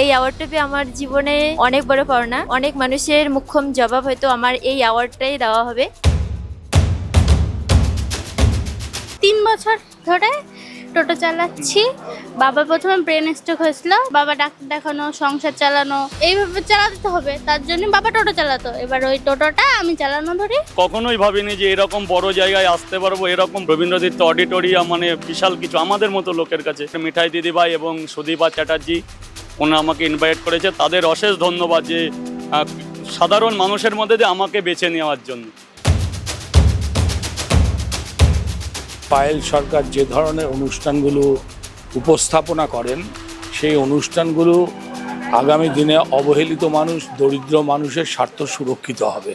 এই অ্যাওয়ার্ডটা আমার জীবনে অনেক বড় পাওনা অনেক মানুষের মুখ্যম জবাব হয়তো আমার এই অ্যাওয়ার্ডটাই দেওয়া হবে। তিন বছর ধরে টোটো চালাচ্ছি। বাবা প্রথমে ব্রেন স্ট্রোক হয়েছিল, বাবা ডাক্তার দেখানো, সংসার চালানো, এইভাবে চালাতে হবে, তার জন্য বাবা টোটো চালাতো। এবার ওই টোটোটা আমি চালানো ধরি। কখনোই ভাবিনি যে এরকম বড় জায়গায় আসতে পারব, এরকম রবীন্দ্রতীর্থ অডিটোরিয়াম মানে বিশাল কিছু আমাদের মতো লোকের কাছে। মিঠাই দিদিভাই এবং সুদীপা চ্যাটার্জি ওনা আমাকে ইনভাইট করেছে। তাদের অশেষ ধন্যবাদ যে সাধারণ মানুষের মধ্যে দিয়ে আমাকে বেছে নেওয়ার জন্য। পায়েল সরকার যে ধরনের অনুষ্ঠানগুলো উপস্থাপনা করেন, সেই অনুষ্ঠানগুলো আগামী দিনে অবহেলিত মানুষ, দরিদ্র মানুষের স্বার্থ সুরক্ষিত হবে।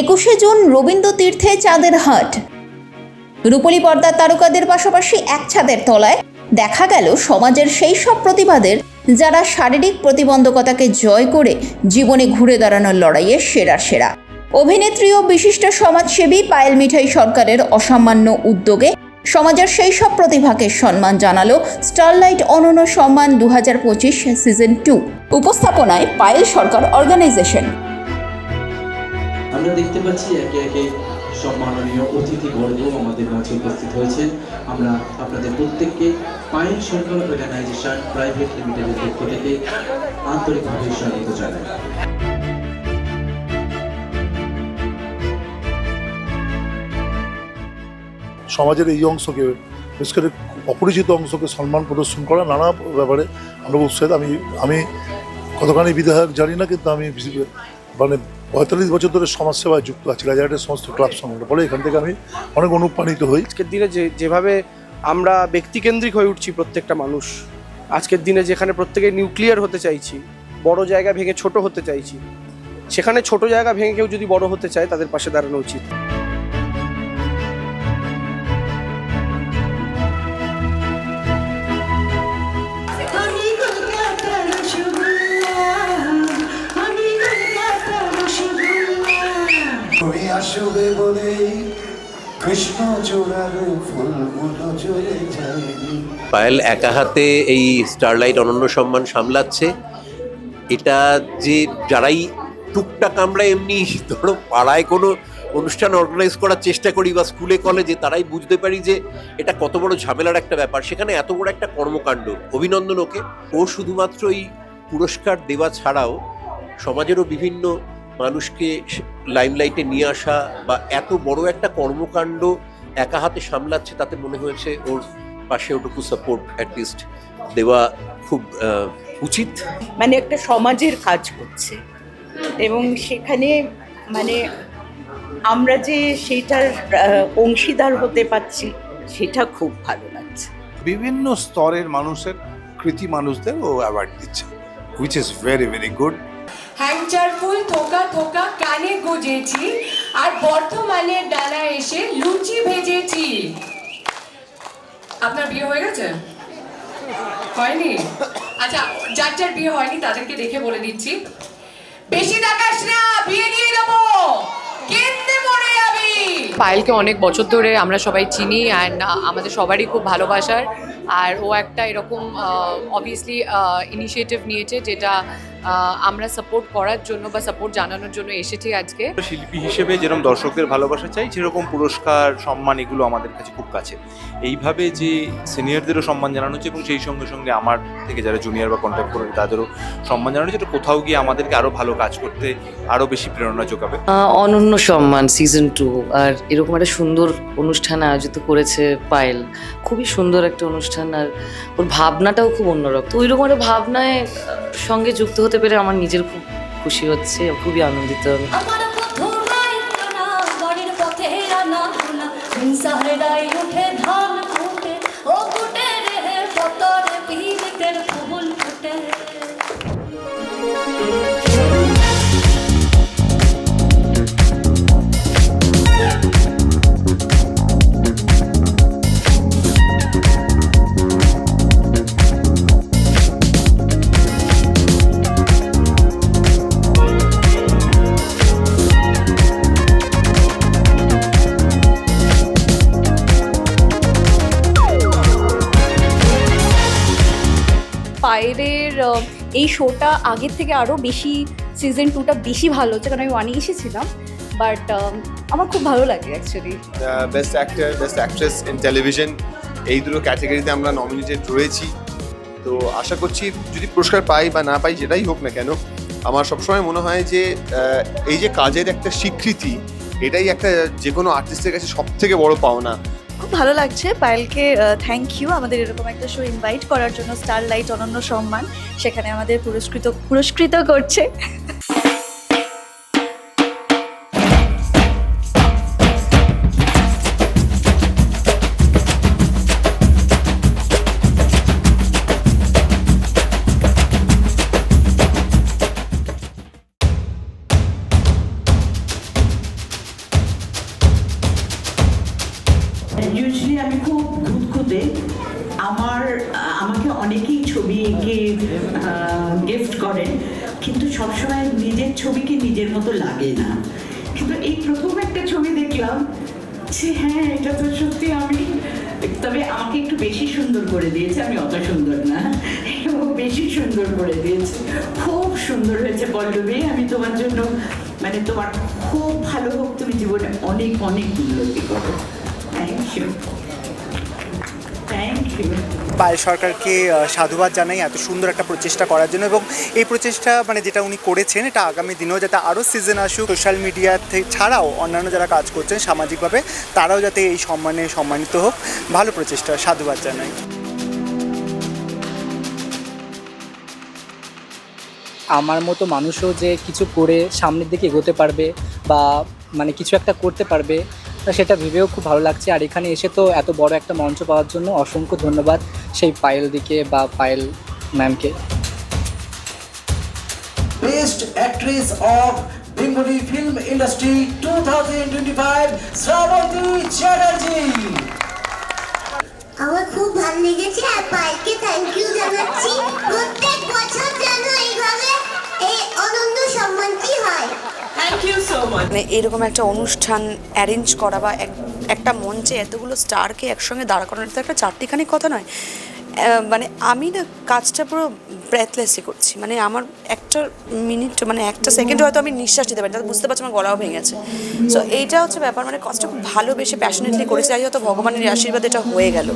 একুশে জুন রবীন্দ্র তীর্থে চাঁদের হাট। রূপলী পর্দার তারকাদের পাশাপাশি এক ছাদের তলায় দেখা গেল সমাজের সেই সব প্রতিবাদের যারা শারীরিক প্রতিবন্ধকতাকে জয় করে জীবনে ঘুরে দাঁড়ানোর লড়াইয়ে সেরার সেরা। অভিনেত্রী ও বিশিষ্ট সমাজসেবী পায়েল মিঠাই সরকারের অসামান্য উদ্যোগে সমাজের সেই সব প্রতিভাকে সম্মান জানালো স্টারলাইট অনন্য সম্মান দু হাজার পঁচিশ সিজন টু। উপস্থাপনায় পায়েল সরকার অর্গানাইজেশন। আমরা দেখতে পাচ্ছি একে একে সম্মাননীয় অতিথিবর্গ আমাদের মাঝে উপস্থিত হয়েছেন। আমরা আপনাদের প্রত্যেককে পায়েল সরকার অর্গানাইজেশন প্রাইভেট লিমিটেডের পক্ষ থেকে আন্তরিকভাবে স্বাগত জানাই। সমাজের এই অংশকে, বিশেষ করে অপরিচিত অংশকে সম্মান প্রদর্শন করা নানা ব্যাপারে আমরা উৎসাহিত আমি আমি কতখানি বিধায়ক জানি না, কিন্তু আমি মানে পঁয়তাল্লিশ বছর ধরে সমাজসেবায় যুক্ত আছি, রাজারহাটের সমস্ত ক্লাব সংগঠন। ফলে এখান থেকে আমি অনেক অনুপ্রাণিত হই। আজকের দিনে যে, যেভাবে আমরা ব্যক্তিকেন্দ্রিক হয়ে উঠছি প্রত্যেকটা মানুষ, আজকের দিনে যেখানে প্রত্যেকে নিউক্লিয়ার হতে চাইছি, বড় জায়গা ভেঙে ছোট হতে চাইছি, সেখানে ছোট জায়গা ভেঙে কেউ যদি বড় হতে চায়, তাদের পাশে দাঁড়ানো উচিত। চলে যায়নি পায়েল একা হাতে এই স্টারলাইট অনন্য সম্মান সামলাচ্ছে। এটা যে যারাই টুকটাক আমরা এমনি ধরো পাড়ায় কোনো অনুষ্ঠান অর্গানাইজ করার চেষ্টা করি বা স্কুলে কলেজে তারাই বুঝতে পারি যে এটা কত বড় ঝামেলার একটা ব্যাপার। সেখানে এত বড় একটা কর্মকাণ্ড, অভিনন্দন ওকে। ও শুধুমাত্র এই পুরস্কার দেওয়া ছাড়াও সমাজেরও বিভিন্ন মানুষকে লাইমলাইটে নিয়ে আসা বা এত বড় একটা কর্মকাণ্ড একা হাতে সামলাচ্ছে তাতে মনে হয়েছে ওর পাশে ওটুকু সাপোর্ট অ্যাটলিস্ট দেওয়া খুব উচিত। মানে একটা সমাজের কাজ করছে। এবং সেখানে মানে আমরা যে সেটার অংশীদার হতে পারছি সেটা খুব ভালো লাগছে। বিভিন্ন স্তরের মানুষের কৃতি মানুষদের ও অ্যাওয়ার্ড দিচ্ছে which is very very good হ্যাংচার ফুল থোকা থোকা কানে গুজেছি, আর বর্ধমানে ডানা এসে লুচি ভেজেছি। আপনার বিয়ে হয়ে গেছে? হয়নি? আচ্ছা যার যার বিয়ে হয়নি তাদেরকে দেখে বলে দিচ্ছি। বেশি দেখাস না, বিয়ে মরে যাবি। পায়েলকে অনেক বছর ধরে আমরা সবাই চিনি অ্যান্ড আমাদের সবারই খুব ভালোবাসার। আর ও একটা এরকম অবভিয়াসলি ইনিশিয়েটিভ নিয়েছে, যেটা আমরা সাপোর্ট করার জন্য বা সাপোর্ট জানানোর জন্য এসেছি আজকে। শিল্পী হিসেবে যেরকম দর্শকদের ভালোবাসা চাই সেরকম পুরস্কার সম্মান এগুলো আমাদের কাছে খুব কাছে। এইভাবে যে সিনিয়রদেরও সম্মান জানানো হচ্ছে এবং সেই সঙ্গে সঙ্গে আমার থেকে যারা জুনিয়র বা কন্টেম্পোরারি তাদেরও সম্মান জানানো হচ্ছে। কোথাও গিয়ে আমাদেরকে আরও ভালো কাজ করতে আরও বেশি প্রেরণা যোগাবে। অনন্য সম্মান সিজন টু আর এরকম একটা সুন্দর অনুষ্ঠান আয়োজিত করেছে পায়েল। খুবই সুন্দর একটা অনুষ্ঠান আর ওর ভাবনাটাও খুব অন্যরকম। তো ওইরকম একটা ভাবনায় সঙ্গে যুক্ত হতে পেরে আমার নিজের খুব খুশি হচ্ছে খুবই আনন্দিত। আমি উঠে এই শোটা আগের থেকে আরও বেশি সিজন টুটা বেশি ভালো, হচ্ছে কারণ আমি ওয়ানে এসেছিলাম বাট আমার খুব ভালো লাগে actually best actor best actress in television এই দুটো ক্যাটাগরিতে আমরা নমিনেটেড রয়েছি। তো আশা করছি যদি পুরস্কার পাই বা না পাই, যেটাই হোক না কেন, আমার সবসময় মনে হয় যে এই যে কাজের একটা স্বীকৃতি, এটাই একটা যে কোনো আর্টিস্টের কাছে সব থেকে বড় পাওনা। খুব ভালো লাগছে। পায়েলকে থ্যাংক ইউ আমাদের এরকম একটা শো ইনভাইট করার জন্য স্টার লাইট অনন্য সম্মান। সেখানে আমাদের পুরস্কৃত পুরস্কৃত করছে। অনেকেই ছবি এঁকে গিফট করেন, কিন্তু সবসময় নিজের ছবিকে নিজের মতো লাগে না। কিন্তু এই প্রথম একটা ছবি দেখলাম, যে হ্যাঁ এটা তো সত্যি আমি, তবে আমাকে একটু বেশি সুন্দর করে দিয়েছে, আমি অত সুন্দর না বেশি সুন্দর করে দিয়েছে। খুব সুন্দর হয়েছে পল্লবী, আমি তোমার জন্য মানে তোমার খুব ভালো হোক, তুমি জীবনে অনেক অনেক উন্নতি করো। থ্যাংক ইউ সরকারকে সাধুবাদ জানাই এত সুন্দর একটা প্রচেষ্টা করার জন্য এবং এই প্রচেষ্টা মানে যেটা উনি করেছেন, এটা আগামী দিনেও যাতে আরও সিজন আসুক সোশ্যাল মিডিয়া ছাড়াও অন্যান্য যারা কাজ করছেন সামাজিকভাবে, তারাও যাতে এই সম্মানে সম্মানিত হোক। ভালো প্রচেষ্টা, সাধুবাদ জানাই। আমার মতো মানুষও যে কিছু করে সামনের দিকে এগোতে পারবে বা মানে কিছু একটা করতে পারবে সেটা ভেবেও খুব ভালো লাগছে। আর এখানে এসে তো এত বড় একটা মঞ্চ পাওয়ার জন্য অসংখ্য ধন্যবাদ সেই পায়েল দিকে বা পায়েল ম্যামকে। Best Actress of Bengali Film Industry 2025, Shravati Chatterjee. আমার খুব ভালো লেগেছে আর পাইলকে থ্যাংক ইউ জানাচ্ছি প্রত্যেক বছর যেন এইভাবে এই অনন্য সম্মানটি হয় থ্যাংক ইউ সো মাচ মানে এরকম একটা অনুষ্ঠান অ্যারেঞ্জ করা বা এক- একটা মঞ্চে এতগুলো স্টারকে একসঙ্গে দাঁড় করানো তো একটা চারটিখানি কথা নয়। মানে আমি না কাজটা পুরো ব্রেথলেসই করছি। মানে আমার একটা মিনিট মানে একটা সেকেন্ড হয়তো আমি নিঃশ্বাস নিতে পারি না বুঝতে পারছি আমার গলাও ভেঙে গেছে। সো এইটা হচ্ছে ব্যাপার মানে কাজটা খুব ভালোবেসে প্যাশনেটলি করেছি। তাই হয়তো ভগবানের আশীর্বাদ এটা হয়ে গেল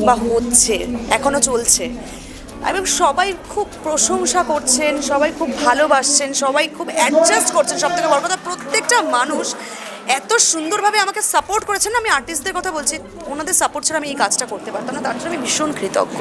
বা হচ্ছে এখনও চলছে। এবং সবাই খুব প্রশংসা করছেন, সবাই খুব ভালোবাসছেন, সবাই খুব অ্যাডজাস্ট করছেন সব থেকে বড় কথা, প্রত্যেকটা মানুষ এত সুন্দরভাবে আমাকে সাপোর্ট করেছেন আমি আর্টিস্টদের কথা বলছি, ওনাদের সাপোর্ট ছাড়া আমি এই কাজটা করতে পারতাম না, তার জন্য আমি ভীষণ কৃতজ্ঞ।